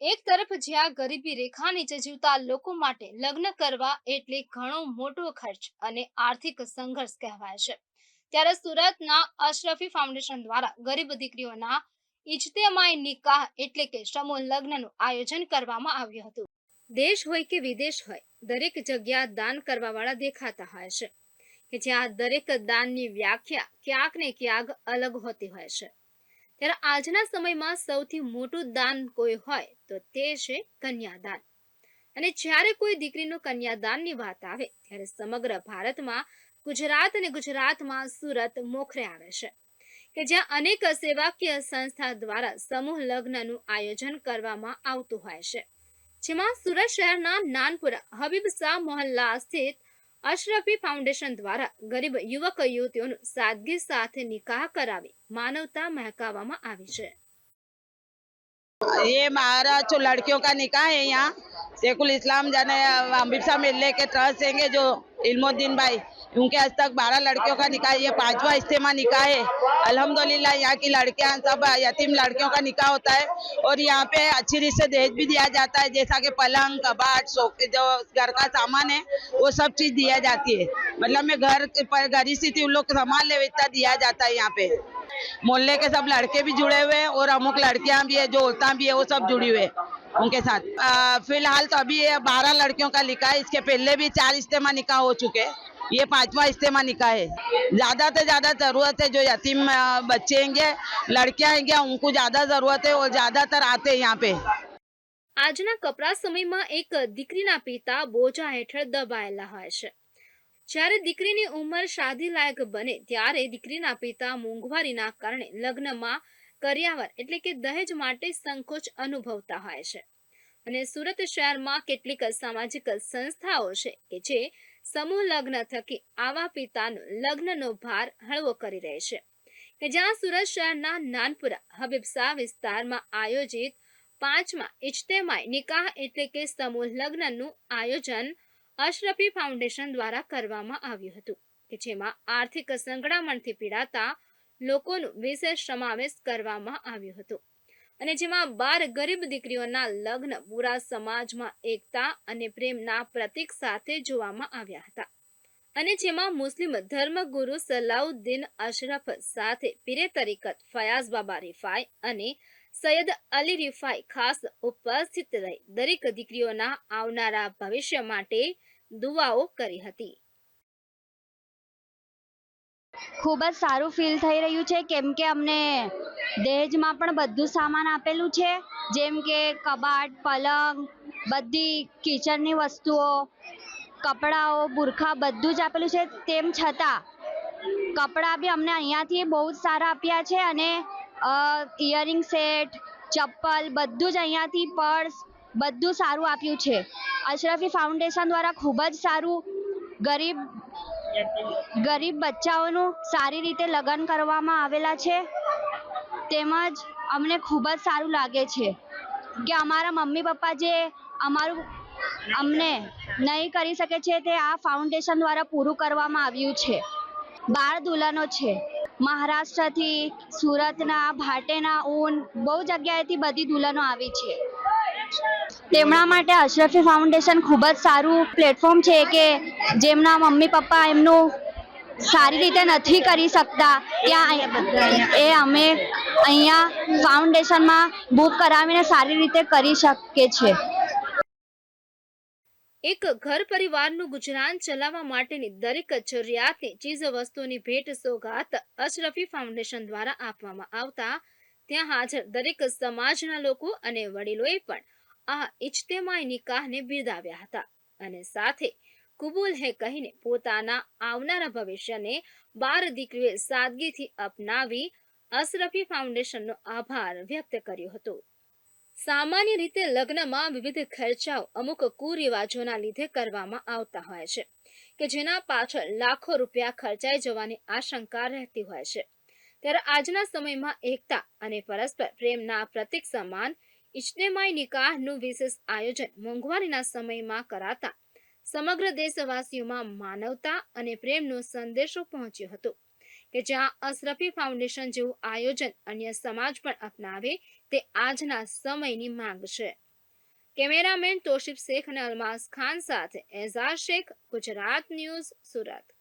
એક તરફ જ્યાં ગરીબી રેખા નીચે જીવતા લોકો માટે લગ્ન કરવા એટલે ઘણો મોટો ખર્ચ અને આર્થિક સંઘર્ષ કહેવાય છે. ત્યારે સુરતના અશરફી ફાઉન્ડેશન દ્વારા ગરીબ દીકરીઓના ઇજતેમાય નિકાહ એટલે કે સમૂહ લગ્નનું આયોજન કરવામાં આવ્યું હતું. દેશ હોય કે વિદેશ હોય, દરેક જગ્યા દાન કરવાવાળા દેખાતા હોય છે. કે જ્યાં દરેક દાનની વ્યાખ્યા ક્યાંક ને ક્યાંક અલગ હોતી હોય છે. ત્યારે આજના સમયમાં સૌથી મોટું દાન કોઈ હોય તો તે છે કન્યાદાન. અને જ્યારે કોઈ દીકરીનું કન્યાદાનની વાત આવે, ત્યારે સમગ્ર ભારતમાં ગુજરાત અને ગુજરાતમાં સુરત મોખરે આવે છે. કે જ્યાં અનેક સેવાકીય સંસ્થા દ્વારા સમૂહ લગ્નનું આયોજન કરવામાં આવતું હોય છે. જેમાં સુરત શહેરના નાનપુરા હબીબ શાહ મોહલ્લા સ્થિત અશરફી ફાઉન્ડેશન દ્વારા ગરીબ યુવક યુવતીઓનું સાદગી સાથે નિકાહ કરાવી માનવતા મહેકાવવામાં આવી છે ये हमारा जो लड़कियों का निकाह है यहाँ शेखुल इस्लाम जाने अम्बिसा मिलने के ट्रस्ट देंगे जो इल्मुद्दीन भाई, उनके आज तक बारह लड़कियों का निकाह, ये पांचवा इज्तेमा निकाह है। अल्हम्दुलिल्लाह, यहाँ की लड़कियाँ, सब यतीम लड़कियों का निकाह होता है। और यहाँ पे अच्छी रीत से दहेज भी दिया जाता है, जैसा कि पलंग, कबाट, सोफे, जो घर का सामान है, वो सब चीज़ दिया जाती है। मतलब मैं घर पर, घर ही स्थिति उन लोग संभाल ले इतना दिया जाता है यहाँ पे। मोहल्ले के सब लड़के भी जुड़े हुए हैं और अमुक लड़कियाँ भी है, जो औरतें भी है, वो सब जुड़ी हुई है। उनके साथ अ, फिलहाल तो अभी ये बारह लड़कियों का निकाह है इसके पहले भी चार इज्तेमा निकाह हो चुके हैं ये पांचवा इज्तेमा निकाह है ज्यादा से ज्यादा जरूरत है जो यतीम अ, बच्चे हैंगे लड़कियां हैंगे उनको ज्यादा जरूरत है और ज्यादातर आते हैं यहाँ पे આજના કપરા સમયમાં એક દીકરીના પિતા બોજા હેઠળ દબાયેલા હોય છે જ્યારે દીકરીની ઉંમર શાદી લાયક બને ત્યારે દીકરીના પિતા મોંઘવારીના કારણે લગ્નમાં કર્યાવર એટલે કે દહેજ માટે સંકોચ અનુભવતા હોય છે. અને સુરત શહેરમાં કેટલીક સામાજિક સંસ્થાઓ છે કે જે સમૂહ લગ્ન થકી આવા પિતાનો લગ્નનો ભાર હળવો કરી રહે છે. કે જ્યાં સુરત શહેરના નાનપુરા હબીબસા વિસ્તારમાં આયોજિત પાંચમા ઇજ્તેમાઈ નિકાહ એટલે કે સમૂહ લગ્નનું આયોજન અશરફી ફાઉન્ડેશન દ્વારા કરવામાં આવ્યું હતું કે જેમાં આર્થિક સંકળામણથી પીડાતા લોકોનું વિશેષ સમાવેશ કરવામાં આવ્યો હતો. અને જેમાં બાર ગરીબ દીકરીઓના લગ્ન પૂરા સમાજમાં એકતા અને પ્રેમના પ્રતીક સાથે જોવામાં આવ્યા હતા. અને જેમાં મુસ્લિમ ધર્મગુરુ સલાઉદ્દીન અશરફ સાથે પીરે તરીકત ફયાઝ બાબા રિફાઈ અને સૈયદ અલી રિફાઈ ખાસ ઉપસ્થિત રહી દરેક દીકરીઓના આવનારા ભવિષ્ય માટે દુઆઓ કરી હતી. ખૂબ જ સારું ફીલ થઈ રહ્યું છે, કેમ કે અમને દહેજમાં પણ બધું સામાન આપેલું છે, જેમ કે કબાટ, પલંગ, બધી કિચનની વસ્તુઓ, કપડાઓ, બુરખા બધું જ આપેલું છે. તેમ છતાં, કપડાં બી અમને અહીંયાથી બહુ જ સારા આપ્યા છે અને ઇયરિંગ સેટ ચપ્પલ બધું જ અહીંયાથી પર્સ બધું સારું આપ્યું છે. અશરફી ફાઉન્ડેશન દ્વારા ખૂબ જ સારું ગરીબ ગરીબ બચ્ચાઓનું સારી રીતે લગ્ન કરવામાં આવેલા છે. તેમજ અમને ખૂબ જ સારું લાગે છે કે અમારા મમ્મી પપ્પા જે અમારું અમને નહીં કરી શકે છે તે આ ફાઉન્ડેશન દ્વારા પૂરું કરવામાં આવ્યું છે. બાળ દુલ્હનો છે. મહારાષ્ટ્રથી સુરતના, ભાટેના ઊન બહુ જગ્યાએથી બધી દુલ્હનો આવી છે. તેમના માટે અશરફી ફાઉન્ડેશન ખૂબ જ સારું પ્લેટફોર્મ છે કે જેમના મમ્મી પપ્પા એમનું સારી રીતે નથી કરી શકતા. ત્યાં એ અમે અહીંયા ફાઉન્ડેશનમાં બુક કરાવીને સારી રીતે કરી શકીએ છીએ. એક ઘર પરિવારનું ગુજરાન ચલાવવા માટેની દરેક જરૂરિયાતની ચીજ વસ્તુની ભેટ સોગાત અશરફી ફાઉન્ડેશન દ્વારા આપવામાં આવતા. ત્યાં હાજર દરેક સમાજના લોકો અને વડીલોએ પણ આ ઇજ્તેમાઈ નિકાહને બિરદાવ્યા હતા અને સાથે કુબૂલ હે કહીને પોતાના આવનારા ભવિષ્યને બાર દીકરીઓએ સાદગીથી અપનાવી અશરફી ફાઉન્ડેશનનો આભાર વ્યક્ત કર્યો હતો. સામાન્ય રીતે લગ્નમાં વિવિધ ખર્ચાઓ અમુક કુરિવાજોના લીધે કરવામાં આવતા હોય છે, કે જેના પાછળ લાખો રૂપિયા ખર્ચાઈ જવાની આશંકા રહેતી હોય છે. ત્યારે આજના સમયમાં એકતા અને પરસ્પર પ્રેમના પ્રતિક સમાન ઇજ્તેમાઈ નિકાહનું વિશેષ આયોજન મોંઘવારીના સમયમાં કરાતા સમગ્ર દેશવાસીઓમાં માનવતા અને પ્રેમનો સંદેશો પહોંચ્યો હતો કે જ્યાં અશરફી ફાઉન્ડેશન જેવું આયોજન અન્ય સમાજ પણ અપનાવે તે આજના સમયની માંગ છે. કેમેરામેન તોશિફ શેખ અને અલમાસ ખાન સાથે એઝાર શેખ, ગુજરાત ન્યૂઝ સુરત.